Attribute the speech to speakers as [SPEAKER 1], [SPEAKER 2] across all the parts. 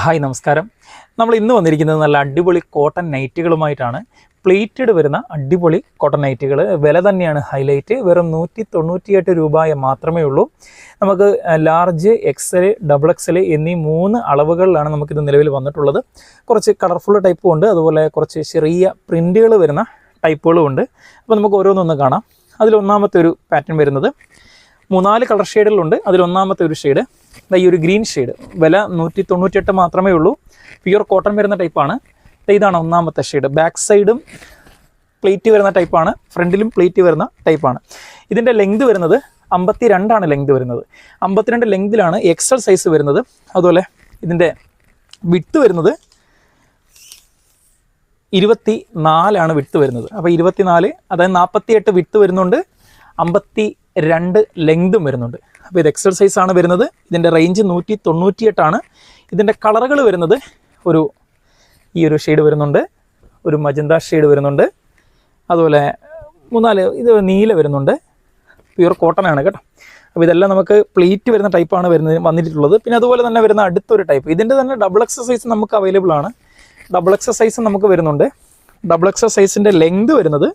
[SPEAKER 1] Hi നമസ്കാരം. നമ്മൾ ഇന്ന് വന്നിരിക്കുന്നത് നല്ല അടിപൊളി കോട്ടൺ നൈറ്റുകളുമായിട്ടാണ്. പ്ലേറ്റഡ് വരുന്ന അടിപൊളി കോട്ടൺ നൈറ്റുകൾ. വില തന്നെയാണ് ഹൈലൈറ്റ്. വെറും നൂറ്റി തൊണ്ണൂറ്റിയെട്ട് രൂപ മാത്രമേ ഉള്ളൂ. നമുക്ക് ലാർജ് എക്സൽ ഡബിൾ എക്സൽ എന്നീ മൂന്ന് അളവുകളിലാണ് നമുക്കിത് നിലവിൽ വന്നിട്ടുള്ളത്. കുറച്ച് കളർഫുൾ ടൈപ്പും ഉണ്ട്. അതുപോലെ കുറച്ച് ചെറിയ പ്രിന്റുകൾ വരുന്ന ടൈപ്പുകളും ഉണ്ട്. അപ്പോൾ നമുക്ക് ഓരോന്നൊന്ന് കാണാം. അതിലൊന്നാമത്തെ ഒരു പാറ്റേൺ വരുന്നത് മൂന്നാൽ കളർ ഷെയ്ഡുകളുണ്ട്. അതിലൊന്നാമത്തെ ഒരു ഷെയ്ഡ് ഈ ഒരു ഗ്രീൻ ഷെയ്ഡ്. വില നൂറ്റി തൊണ്ണൂറ്റിയെട്ട് മാത്രമേ ഉള്ളൂ. പ്യുർ കോട്ടൺ വരുന്ന ടൈപ്പാണ് ഇതാണ് ഒന്നാമത്തെ ഷെയ്ഡ്. ബാക്ക് സൈഡും പ്ലേറ്റ് വരുന്ന ടൈപ്പാണ് ഫ്രണ്ടിലും പ്ലേറ്റ് വരുന്ന ടൈപ്പാണ് ഇതിന്റെ ലെങ്ത് വരുന്നത് അമ്പത്തി രണ്ടാണ് ലെങ്ത് വരുന്നത്. അമ്പത്തിരണ്ട് ലെങ്തിലാണ് എക്സൽ സൈസ് വരുന്നത്. അതുപോലെ ഇതിന്റെ വിട്ട് വരുന്നത് ഇരുപത്തി നാലാണ് വിട്ട് വരുന്നത്. അപ്പോൾ ഇരുപത്തിനാല് അതായത് നാൽപ്പത്തി എട്ട് വിട്ട് വരുന്നുണ്ട്. അമ്പത്തി രണ്ട് ലെങ്തും വരുന്നുണ്ട്. അപ്പോൾ ഇത് എക്സർസൈസ് ആണ് വരുന്നത്. ഇതിന്റെ റേഞ്ച് നൂറ്റി തൊണ്ണൂറ്റിയെട്ടാണ് ഇതിന്റെ കളറുകൾ വരുന്നത് ഒരു ഈ ഒരു ഷെയ്ഡ് വരുന്നുണ്ട്. ഒരു മജന്ത ഷെയ്ഡ് വരുന്നുണ്ട്. അതുപോലെ മൂന്നാൽ ഇത് നീല വരുന്നുണ്ട്. പ്യുർ കോട്ടൺ ആണ് കേട്ടോ. അപ്പോൾ ഇതെല്ലാം നമുക്ക് പ്ലേറ്റ് വരുന്ന ടൈപ്പാണ് വരുന്നത് വന്നിട്ടുള്ളത്. പിന്നെ അതുപോലെ തന്നെ വരുന്ന അടുത്തൊരു ടൈപ്പ് ഇതിന്റെ തന്നെ ഡബിൾ എക്സസൈസ് നമുക്ക് അവൈലബിൾ ആണ്. ഡബിൾ എക്സസൈസ് നമുക്ക് വരുന്നുണ്ട്. ഡബിൾ എക്സസൈസിന്റെ ലെങ്ത് വരുന്നത്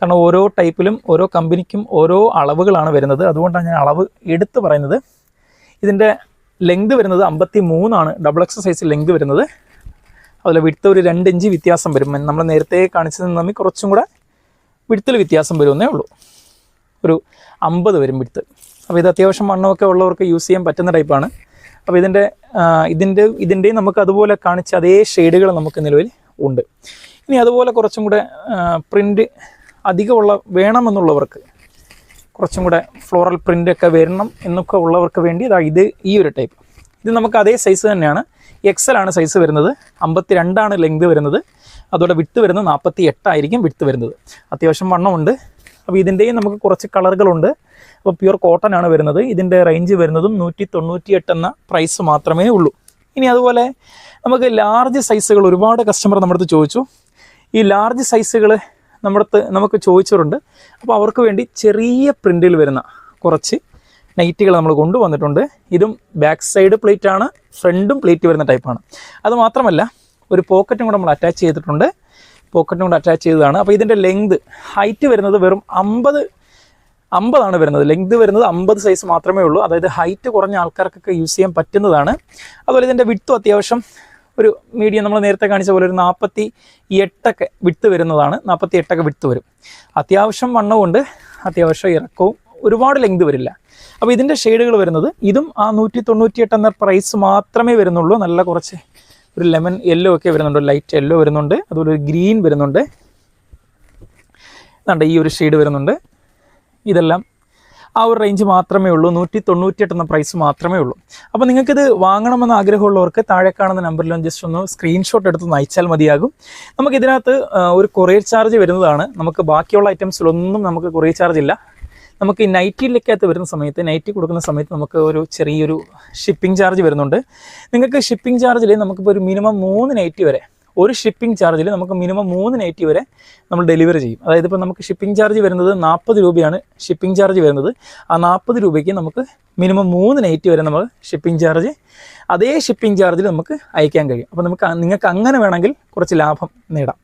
[SPEAKER 1] കാരണം ഓരോ ടൈപ്പിലും ഓരോ കമ്പനിക്കും ഓരോ അളവുകളാണ് വരുന്നത്. അതുകൊണ്ടാണ് ഞാൻ അളവ് എടുത്ത് പറയുന്നത്. ഇതിന്റെ ലെങ്ത് വരുന്നത് അമ്പത്തി മൂന്നാണ് ഡബിൾ എക്സ് സൈസ് ലെങ്ത് വരുന്നത്. അതുപോലെ വിടുത്ത് ഒരു രണ്ട് ഇഞ്ച് വ്യത്യാസം വരും. നമ്മൾ നേരത്തെ കാണിച്ചതിൽ തമ്മിൽ കുറച്ചും കൂടെ വിടുത്തിൽ വ്യത്യാസം വരുമെന്നേ ഉള്ളൂ. ഒരു അമ്പത് വരും വിടുത്ത് അപ്പോൾ ഇത് അത്യാവശ്യം വണ്ണമൊക്കെ ഉള്ളവർക്ക് യൂസ് ചെയ്യാൻ പറ്റുന്ന ടൈപ്പാണ് അപ്പോൾ ഇതിന്റെ ഇതിന്റെ ഇതിന്റെയും നമുക്ക് അതുപോലെ കാണിച്ച അതേ ഷെയ്ഡുകൾ നമുക്ക് നിലവിൽ ഉണ്ട്. ഇനി അതുപോലെ കുറച്ചും കൂടെ പ്രിന്റ് അധികമുള്ള വേണമെന്നുള്ളവർക്ക് കുറച്ചും കൂടെ ഫ്ലോറൽ പ്രിന്റ് ഒക്കെ വരണം എന്നൊക്കെ ഉള്ളവർക്ക് വേണ്ടി ഇതാ ഇത് ഈ ഒരു ടൈപ്പ്. ഇത് നമുക്ക് അതേ സൈസ് തന്നെയാണ്. എക്സൽ ആണ് സൈസ് വരുന്നത്. അമ്പത്തി രണ്ടാണ് ലെങ്ത് വരുന്നത്. അതോടെ വിട്ട് വരുന്നത് നാൽപ്പത്തി എട്ടായിരിക്കും വിട്ട് വരുന്നത്. അത്യാവശ്യം വണ്ണമുണ്ട്. അപ്പോൾ ഇതിന്റെയും നമുക്ക് കുറച്ച് കളറുകളുണ്ട്. അപ്പോൾ പ്യുർ കോട്ടൺ ആണ് വരുന്നത്. ഇതിന്റെ റേഞ്ച് വരുന്നതും നൂറ്റി തൊണ്ണൂറ്റി എട്ട് എന്ന പ്രൈസ് മാത്രമേ ഉള്ളൂ. ഇനി അതുപോലെ നമുക്ക് ലാർജ് സൈസുകൾ ഒരുപാട് കസ്റ്റമർ നമ്മുടെ അടുത്ത് ചോദിച്ചു. ഈ ലാർജ് സൈസുകൾ നമ്മുടെ നമുക്ക് ചോദിച്ചവരുണ്ട്. അപ്പോൾ അവർക്ക് വേണ്ടി ചെറിയ പ്രിന്റിൽ വരുന്ന കുറച്ച് നൈറ്റുകൾ നമ്മൾ കൊണ്ടുവന്നിട്ടുണ്ട്. ഇതും ബാക്ക് സൈഡ് പ്ലേറ്റ് ആണ് ഫ്രണ്ടും പ്ലേറ്റ് വരുന്ന ടൈപ്പാണ് അത് മാത്രമല്ല ഒരു പോക്കറ്റും കൂടെ നമ്മൾ അറ്റാച്ച് ചെയ്തിട്ടുണ്ട്. പോക്കറ്റും കൂടെ അറ്റാച്ച് ചെയ്തതാണ്. അപ്പോൾ ഇതിന്റെ ലെങ്ത് ഹൈറ്റ് വരുന്നത് വെറും അമ്പത് അമ്പതാണ് വരുന്നത്. ലെങ്ത് വരുന്നത് അമ്പത് സൈസ് മാത്രമേ ഉള്ളൂ. അതായത് ഹൈറ്റ് കുറഞ്ഞ ആൾക്കാർക്കൊക്കെ യൂസ് ചെയ്യാൻ പറ്റുന്നതാണ്. അതുപോലെ ഇതിന്റെ വിട്ടും അത്യാവശ്യം ഒരു മീഡിയം നമ്മൾ നേരത്തെ കാണിച്ച പോലെ ഒരു നാൽപ്പത്തി എട്ടൊക്കെ വിട്ട് വരുന്നതാണ്. നാൽപ്പത്തി എട്ടൊക്കെ വിട്ട് വരും. അത്യാവശ്യം വണ്ണമുണ്ട് അത്യാവശ്യം ഇറക്കവും ഒരുപാട് ലെങ്ത് വരില്ല. അപ്പോൾ ഇതിന്റെ ഷെയ്ഡുകൾ വരുന്നത് ഇതും ആ നൂറ്റി തൊണ്ണൂറ്റിയെട്ട് എന്ന പ്രൈസ് മാത്രമേ വരുന്നുള്ളൂ. നല്ല കുറച്ച് ഒരു ലെമൺ യെല്ലോ ഒക്കെ വരുന്നുണ്ട്. ലൈറ്റ് യെല്ലോ വരുന്നുണ്ട്. അതുപോലെ ഒരു ഗ്രീൻ വരുന്നുണ്ട്. ഈ ഒരു ഷെയ്ഡ് വരുന്നുണ്ട്. ഇതെല്ലാം ആ ഒരു റേഞ്ച് മാത്രമേ ഉള്ളൂ. നൂറ്റി തൊണ്ണൂറ്റിയെട്ട് എന്ന പ്രൈസ് മാത്രമേ ഉള്ളൂ. അപ്പോൾ നിങ്ങൾക്കിത് വാങ്ങണമെന്ന് ആഗ്രഹമുള്ളവർക്ക് താഴെ കാണുന്ന നമ്പറിലും ജസ്റ്റ് ഒന്ന് സ്ക്രീൻഷോട്ട് എടുത്ത് അയച്ചാൽ മതിയാകും. നമുക്ക് ഇതിനകത്ത് ഒരു കൊറിയർ ചാർജ് വരുന്നതാണ്. നമുക്ക് ബാക്കിയുള്ള ഐറ്റംസിലൊന്നും നമുക്ക് കൊറിയർ ചാർജ് ഇല്ല. നമുക്ക് നൈറ്റിയിലേക്കകത്ത് വരുന്ന സമയത്ത് നൈറ്റി കൊടുക്കുന്ന സമയത്ത് നമുക്ക് ഒരു ചെറിയൊരു ഷിപ്പിംഗ് ചാർജ് വരുന്നുണ്ട്. നിങ്ങൾക്ക് ഷിപ്പിംഗ് ചാർജിൽ നമുക്കിപ്പോൾ ഒരു മിനിമം മൂന്ന് നൈറ്റി വരെ ഒരു ഷിപ്പിംഗ് ചാർജിൽ നമുക്ക് മിനിമം മൂന്ന് നൈറ്റി വരെ നമ്മൾ ഡെലിവറി ചെയ്യും. അതായത് ഇപ്പോൾ നമുക്ക് ഷിപ്പിംഗ് ചാർജ് വരുന്നത് നാൽപ്പത് രൂപയാണ് ഷിപ്പിംഗ് ചാർജ് വരുന്നത്. ആ നാൽപ്പത് രൂപയ്ക്ക് നമുക്ക് മിനിമം മൂന്ന് നൈറ്റി വരെ നമ്മൾ ഷിപ്പിംഗ് ചാർജ് അതേ ഷിപ്പിംഗ് ചാർജിൽ നമുക്ക് അയക്കാൻ കഴിയും. അപ്പോൾ നമുക്ക് നിങ്ങൾക്ക് അങ്ങനെ വേണമെങ്കിൽ കുറച്ച് ലാഭം നേടാം.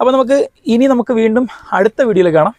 [SPEAKER 1] അപ്പോൾ നമുക്ക് ഇനി നമുക്ക് വീണ്ടും അടുത്ത വീഡിയോയിൽ കാണാം.